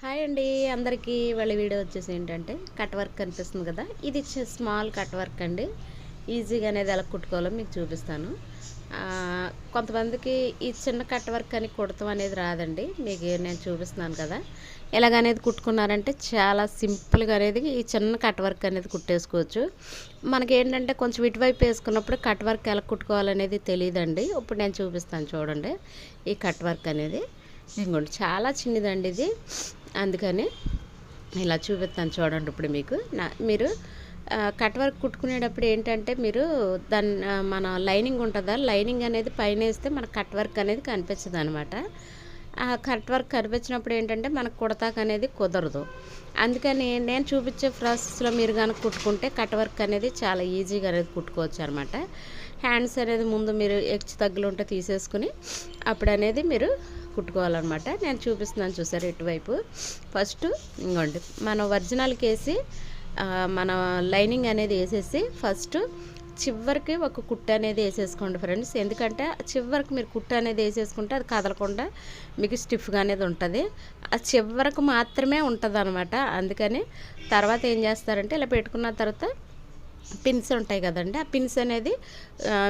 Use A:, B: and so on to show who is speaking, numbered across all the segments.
A: Hi అండి అందరికీ వాళ్ళ వీడియో వచ్చేసి ఏంటంటే కట్ వర్క్ కనిపిస్తుంది కదా. ఇది స్మాల్ కట్ వర్క్ అండి. ఈజీగా అనేది ఎలా కుట్టుకోవాలో మీకు చూపిస్తాను. కొంతమందికి ఈ చిన్న కట్ వర్క్ అని కుడతాం అనేది రాదండి. మీకు నేను చూపిస్తున్నాను కదా. ఎలాగనేది కుట్టుకున్నారంటే చాలా సింపుల్గా అనేది ఈ చిన్న కట్ వర్క్ అనేది కుట్టేసుకోవచ్చు. మనకి ఏంటంటే కొంచెం ఇటువైపు వేసుకున్నప్పుడు కట్ వర్క్ ఎలా కుట్టుకోవాలనేది తెలియదండి. ఇప్పుడు నేను చూపిస్తాను చూడండి ఈ కట్ వర్క్ అనేది. ఇంకోండి చాలా చిన్నదండి ఇది. అందుకని ఇలా చూపిస్తాను చూడండి ఇప్పుడు మీకు. నా మీరు కట్ వర్క్ కుట్టుకునేటప్పుడు ఏంటంటే మీరు దాన్ని మన లైనింగ్ ఉంటుందా? లైనింగ్ అనేది పైన వేస్తే మన కట్ వర్క్ అనేది కనిపించదు అనమాట ఆ కట్ వర్క్ కనిపించినప్పుడు ఏంటంటే మనకు కుడతాక అనేది కుదరదు. అందుకని నేను చూపించే ప్రాసెస్లో మీరు కనుక కుట్టుకుంటే కట్ వర్క్ అనేది చాలా ఈజీగా అనేది కుట్టుకోవచ్చు అనమాట హ్యాండ్స్ అనేది ముందు మీరు హెచ్చు తగ్గులు ఉంటే తీసేసుకుని అప్పుడు అనేది మీరు కుట్టుకోవాలన్నమాట. నేను చూపిస్తున్నాను చూసారు ఇటువైపు. ఫస్ట్ ఇంకోండి మనం ఒరిజినల్కి వేసి మన లైనింగ్ అనేది వేసేసి ఫస్ట్ చివరికి ఒక కుట్ట అనేది వేసేసుకోండి ఫ్రెండ్స్. ఎందుకంటే చివరికి మీరు కుట్ట అనేది వేసేసుకుంటే అది కదలకుండా మీకు స్టిఫ్గా అనేది ఉంటుంది. ఆ చివరకు మాత్రమే ఉంటుంది అనమాట అందుకని తర్వాత ఏం చేస్తారంటే ఇలా పెట్టుకున్న తర్వాత పిన్స్ ఉంటాయి కదండి. ఆ పిన్స్ అనేది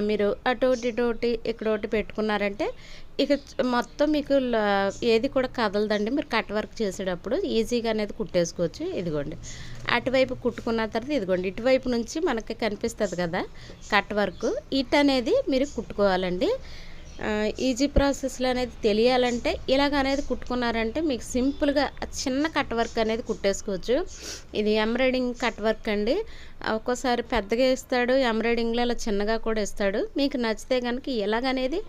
A: మీరు అటు ఇటోటి ఇటు ఒకటి ఇక్కడ ఒకటి పెట్టుకున్నారంటే ఇక మొత్తం మీకు ఏది కూడా కదలదండి. మీరు కట్ వర్క్ చేసేటప్పుడు ఈజీగా అనేది కుట్టేసుకోవచ్చు. ఇదిగోండి. అటువైపు కుట్టుకున్న తర్వాత ఇదిగోండి. ఇటువైపు నుంచి మనకి కనిపిస్తుంది కదా కట్ వర్క్. ఇట్ అనేది మీరు కుట్టుకోవాలండి. ఈజీ ప్రాసెస్లో అనేది తెలియాలంటే ఇలాగ అనేది కుట్టుకున్నారంటే మీకు సింపుల్గా చిన్న కట్ వర్క్ అనేది కుట్టేసుకోవచ్చు. ఇది ఎంబ్రాయిడింగ్ కట్ వర్క్ అండి. ఒక్కోసారి పెద్దగా ఇస్తాడు ఎంబ్రాయిడింగ్లో అలా చిన్నగా కూడా ఇస్తాడు మీకు నచ్చితే కనుక ఇలాగనేది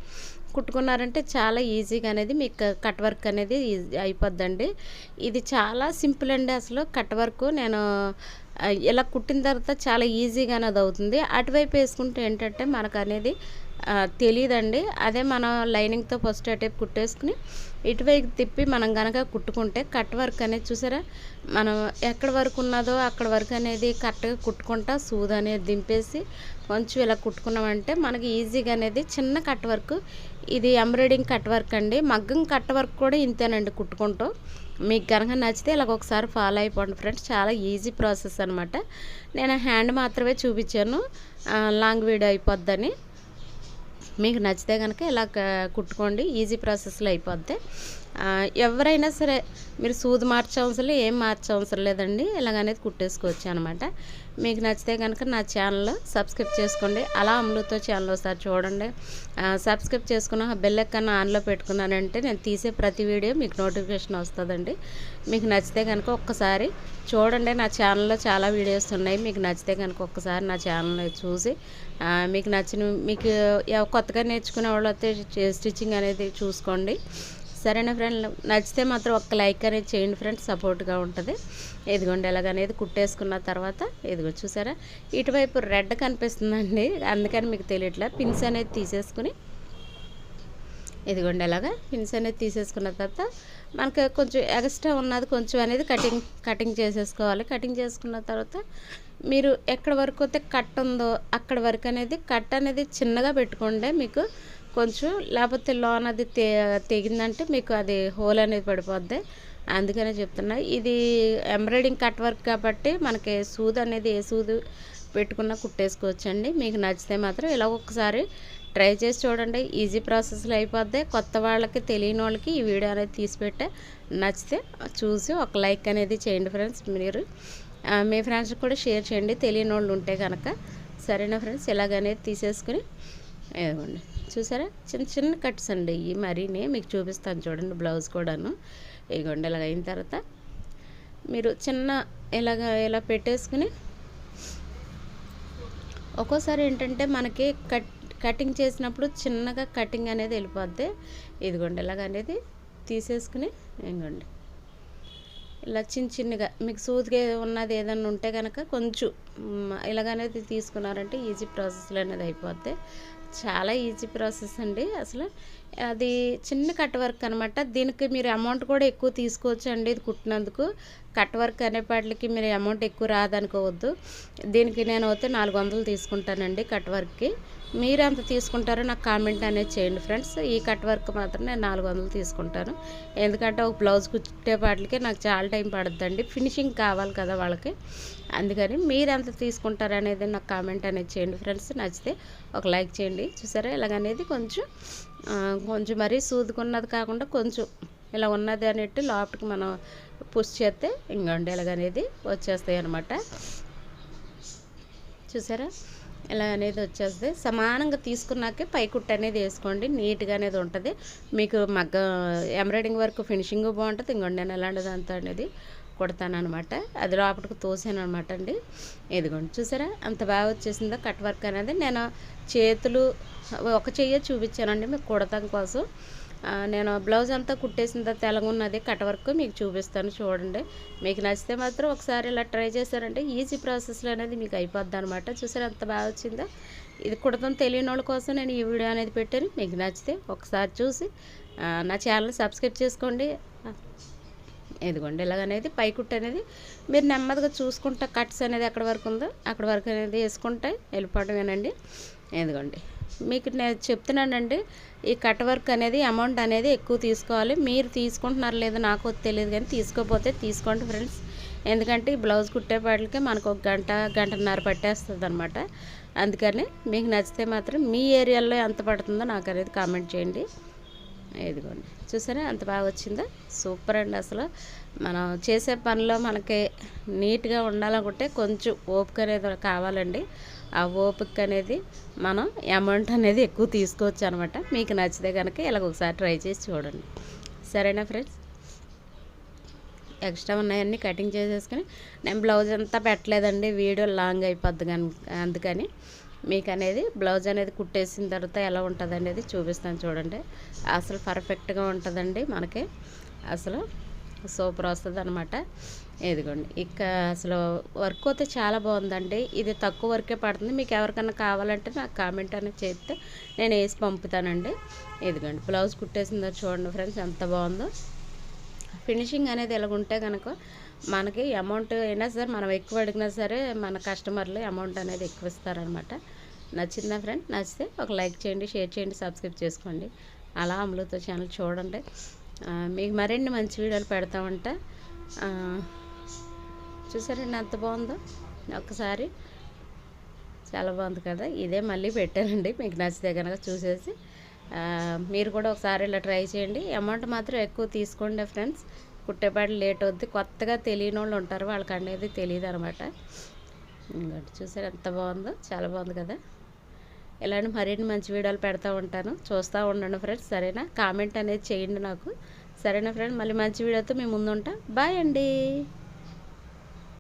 A: కుట్టుకున్నారంటే చాలా ఈజీగా అనేది మీకు కట్ వర్క్ అనేది ఈజీ అయిపోద్దండి. ఇది చాలా సింపుల్ అండి అసలు కట్ వర్క్ నేను ఇలా కుట్టిన తర్వాత చాలా ఈజీగా అనేది అవుతుంది. అటువైపు వేసుకుంటే ఏంటంటే మనకు అనేది తెలియదండి అదే మనం లైనింగ్తో ఫస్ట్ అటైపు కుట్టేసుకుని ఇటువైపు తిప్పి మనం కనుక కుట్టుకుంటే కట్ వర్క్ అనేది చూసారా? మనం ఎక్కడ వరకు ఉన్నదో అక్కడ వరకు అనేది కరెక్ట్గా కుట్టుకుంటా సూద్ అనేది దింపేసి కొంచెం ఇలా కుట్టుకున్నామంటే మనకి ఈజీగా అనేది చిన్న కట్ వర్క్. ఇది ఎంబ్రాయిడింగ్ కట్ వర్క్ అండి. మగ్గం కట్ వర్క్ కూడా ఇంతేనండి కుట్టుకుంటాం. మీకు కనుక నచ్చితే ఇలాగ ఒకసారి ఫాలో అయిపోండి ఫ్రెండ్స్. చాలా ఈజీ ప్రాసెస్ అనమాట నేను హ్యాండ్ మాత్రమే చూపించాను. లాంగ్ వీడియో అయిపోద్దని. మీకు నచ్చితే కనుక ఇలా కుట్టుకోండి. ఈజీ ప్రాసెస్లో అయిపోద్ది. ఎవరైనా సరే మీరు సూది మార్చవసరం ఏం మార్చవసరం లేదండి. ఇలాగనేది కుట్టేసుకోవచ్చు అనమాట మీకు నచ్చితే కనుక నా ఛానల్ సబ్స్క్రైబ్ చేసుకోండి. అలా అమలుతో ఛానల్ ఒకసారి చూడండి. సబ్స్క్రైబ్ చేసుకున్న బెల్ ఎక్కన్న ఆన్లో పెట్టుకున్నానంటే నేను తీసే ప్రతి వీడియో మీకు నోటిఫికేషన్ వస్తుందండి. మీకు నచ్చితే కనుక ఒక్కసారి చూడండి. నా ఛానల్లో చాలా వీడియోస్ ఉన్నాయి. మీకు నచ్చితే కనుక ఒక్కసారి నా ఛానల్ చూసి మీకు నచ్చిన మీకు కొత్తగా నేర్చుకునే వాళ్ళు అయితే స్టిచ్చింగ్ అనేది చూసుకోండి. సరేనా ఫ్రెండ్ నచ్చితే మాత్రం ఒక్క లైక్ అనేది చేయండి ఫ్రెండ్స్ సపోర్ట్గా ఉంటుంది. ఇదిగోండి ఎలాగనేది కుట్టేసుకున్న తర్వాత ఎదిగో చూసారా? ఇటువైపు రెడ్ కనిపిస్తుందండి. అందుకని మీకు తెలియట్లా. పిన్స్ అనేది తీసేసుకుని ఇదిగోండి ఎలాగా? పిన్స్ అనేది తీసేసుకున్న తర్వాత మనకి కొంచెం ఎక్స్ట్రా ఉన్నది కొంచెం అనేది కటింగ్ కటింగ్ చేసేసుకోవాలి. కటింగ్ చేసుకున్న తర్వాత మీరు ఎక్కడ వరకు అయితే కట్ ఉందో అక్కడ వరకు అనేది కట్ అనేది చిన్నగా పెట్టుకోండి మీకు కొంచెం లేకపోతే లోన్ అది తె తెగిందంటే మీకు అది హోల్ అనేది పడిపోద్ది. అందుకనే చెప్తున్నా ఇది ఎంబ్రాయిడింగ్ కట్ వర్క్ కాబట్టి మనకి సూది అనేది ఏ సూది పెట్టుకున్నా కుట్టేసుకోవచ్చండి. మీకు నచ్చితే మాత్రం ఇలా ఒకసారి ట్రై చేసి చూడండి. ఈజీ ప్రాసెస్లో అయిపోద్ది. కొత్త వాళ్ళకి తెలియని వాళ్ళకి ఈ వీడియో అనేది తీసిపెట్టే నచ్చితే చూసి ఒక లైక్ అనేది చేయండి ఫ్రెండ్స్ మీరు. మీ ఫ్రెండ్స్కి కూడా షేర్ చేయండి. తెలియని వాళ్ళు ఉంటే కనుక సరేనా ఫ్రెండ్స్? ఇలాగనేది తీసేసుకుని ఇవ్వండి చూసారా? చిన్న చిన్న కట్స్ అండి ఇవి మరీనే. మీకు చూపిస్తాను చూడండి బ్లౌజ్ కూడాను. ఈ ఇలాగ అయిన తర్వాత మీరు చిన్న ఇలాగ ఇలా పెట్టేసుకుని ఒక్కోసారి ఏంటంటే మనకి కట్ కటింగ్ చేసినప్పుడు చిన్నగా కటింగ్ అనేది వెళ్ళిపోద్ది. ఇదిగోండి ఇలాగ అనేది తీసేసుకుని ఇంకోండి ఇలా చిన్న చిన్నగా మీకు సూదిగా ఉన్నది ఏదన్నా ఉంటే కనుక కొంచెం ఇలాగనేది తీసుకున్నారంటే ఈజీ ప్రాసెస్లో అనేది అయిపోద్ది. చాలా ఈజీ ప్రాసెస్ అండి. అసలు అది చిన్న కట్ వర్క్ అనమాట దీనికి మీరు అమౌంట్ కూడా ఎక్కువ తీసుకోవచ్చు అండి ఇది కుట్టినందుకు. కట్ వర్క్ అనేపాటికి మీరు అమౌంట్ ఎక్కువ రాదనుకోవద్దు. దీనికి నేను అయితే నాలుగు వందలు తీసుకుంటానండి కట్ వర్క్కి మీరు ఎంత తీసుకుంటారో నాకు కామెంట్ అనేది చేయండి ఫ్రెండ్స్. ఈ కట్ వర్క్ మాత్రం నేను నాలుగు వందలు తీసుకుంటాను. ఎందుకంటే ఒక బ్లౌజ్ కుట్టేపాటికి నాకు చాలా టైం పడుతుందండి ఫినిషింగ్ కావాలి కదా వాళ్ళకి. అందుకని మీరు ఎంత తీసుకుంటారు అనేది నాకు కామెంట్ అనేది చేయండి ఫ్రెండ్స్. నచ్చితే ఒక లైక్ చేయండి. చూసారా? ఇలాగనేది కొంచెం కొంచెం మరీ సూదుకున్నది కాకుండా కొంచెం ఇలా ఉన్నది అనేట్టు లోపలికి మనం పుష్ చేస్తే ఇంకండి ఇలాగనేది వచ్చేస్తాయి అనమాట చూసారా? ఇలా అనేది వచ్చేస్తే సమానంగా తీసుకున్నాకే పైకుట్టు అనేది వేసుకోండి. నీట్గా అనేది ఉంటుంది. మీకు మగ్గ ఎంబ్రాయిడింగ్ వర్క్ ఫినిషింగ్ బాగుంటుంది. ఇంకోండి నేను ఎలాంటిది అంతా అనేది అనమాట అది లోపలికి తోసాను అనమాట అండి ఇదిగోండి చూసారా? అంత బాగా వచ్చేసిందో కట్ వర్క్ అనేది. నేను చేతులు ఒక చెయ్యి చూపించానండి మీకు కుడతాం కోసం. నేను బ్లౌజ్ అంతా కుట్టేసిన తర్వాత తెలగున్నది కట్ వర్క్ మీకు చూపిస్తాను చూడండి. మీకు నచ్చితే మాత్రం ఒకసారి ఇలా ట్రై చేశారంటే ఈజీ ప్రాసెస్లో అనేది మీకు అయిపోద్ది అనమాట చూసారు ఎంత బాగా వచ్చిందో. ఇది కుడతాం తెలియని వాళ్ళ కోసం నేను ఈ వీడియో అనేది పెట్టాను. మీకు నచ్చితే ఒకసారి చూసి నా ఛానల్ సబ్స్క్రైబ్ చేసుకోండి. ఇదిగోండి ఇలాగనేది పైకుట్టు అనేది మీరు నెమ్మదిగా చూసుకుంటా కట్స్ అనేది ఎక్కడ వరకు ఉందో అక్కడ వరకు అనేది వేసుకుంటే వెళ్ళిపోవడమేనండి ఇదిగోండి మీకు నేను చెప్తున్నానండి ఈ కట్ వర్క్ అనేది అమౌంట్ అనేది ఎక్కువ తీసుకోవాలి. మీరు తీసుకుంటున్నారు లేదో నాకు తెలియదు కానీ తీసుకోపోతే తీసుకోండి ఫ్రెండ్స్. ఎందుకంటే ఈ బ్లౌజ్ కుట్టేపాటికే మనకు ఒక గంట గంటన్నర పట్టేస్తుంది అనమాట అందుకని మీకు నచ్చితే మాత్రం మీ ఏరియాలో ఎంత పడుతుందో నాకు అనేది కామెంట్ చేయండి. ఇదిగోండి. చూసారా? అంత బాగా వచ్చిందో? సూపర్ అండి అసలు. మనం చేసే పనిలో మనకి నీట్గా ఉండాలనుకుంటే కొంచెం ఓపిక అనేది కావాలండి. ఆ ఓపిక అనేది మనం అమౌంట్ అనేది ఎక్కువ తీసుకోవచ్చు అనమాట. మీకు నచ్చితే కనుక ఇలాగ ఒకసారి ట్రై చేసి చూడండి. సరేనా ఫ్రెండ్స్? ఎక్స్ట్రా ఉన్నాయన్నీ కటింగ్ చేసేసుకుని. నేను బ్లౌజ్ అంతా పెట్టలేదండి. వీడియో లాంగ్ అయిపోద్ది కానీ అందుకని. మీకు అనేది బ్లౌజ్ అనేది కుట్టేసిన తర్వాత ఎలా ఉంటుంది అనేది చూపిస్తాను చూడండి. అసలు పర్ఫెక్ట్గా ఉంటుందండి మనకి. అసలు సూపర్ వస్తుంది అనమాట ఇదిగోండి. ఇక అసలు వర్క్ అయితే చాలా బాగుందండి. ఇది తక్కువ వర్కే పడుతుంది. మీకు ఎవరికైనా కావాలంటే నాకు కామెంట్ అనేది చేస్తే నేను వేసి పంపుతానండి. ఇదిగోండి. బ్లౌజ్ కుట్టేసిందో చూడండి ఫ్రెండ్స్ ఎంత బాగుందో. ఫినిషింగ్ అనేది ఎలాగుంటే కనుక మనకి అమౌంట్ అయినా సరే మనం ఎక్కువ అడిగినా సరే మన కస్టమర్లు అమౌంట్ అనేది ఎక్కువ ఇస్తారనమాట నచ్చిందా ఫ్రెండ్ నచ్చితే ఒక లైక్ చేయండి షేర్ చేయండి సబ్స్క్రైబ్ చేసుకోండి. అలా అమలుతో ఛానల్ చూడండి. మీకు మరిన్ని మంచి వీడియోలు పెడతామంట చూసారండి ఎంత బాగుందో? ఒక్కసారి చాలా బాగుంది కదా. ఇదే మళ్ళీ పెట్టానండి. మీకు నచ్చితే కనుక చూసేసి. మీరు కూడా ఒకసారి ఇలా ట్రై చేయండి. అమౌంట్ మాత్రం ఎక్కువ తీసుకోండి ఫ్రెండ్స్ కుట్టేపాటు లేట్ అవుద్ది. కొత్తగా తెలియని వాళ్ళు ఉంటారు వాళ్ళకి అనేది తెలియదు అనమాట ఇంకోటి చూసారు ఎంత బాగుందో చాలా బాగుంది కదా. ఇలాంటి మరిన్ని మంచి వీడియోలు పెడతా ఉంటాను. చూస్తూ ఉండండి ఫ్రెండ్స్ సరేనా? కామెంట్ అనేది చేయండి నాకు. సరేనా ఫ్రెండ్ మళ్ళీ మంచి వీడియోతో మేము ముందు ఉంటాం బాయ్ అండి.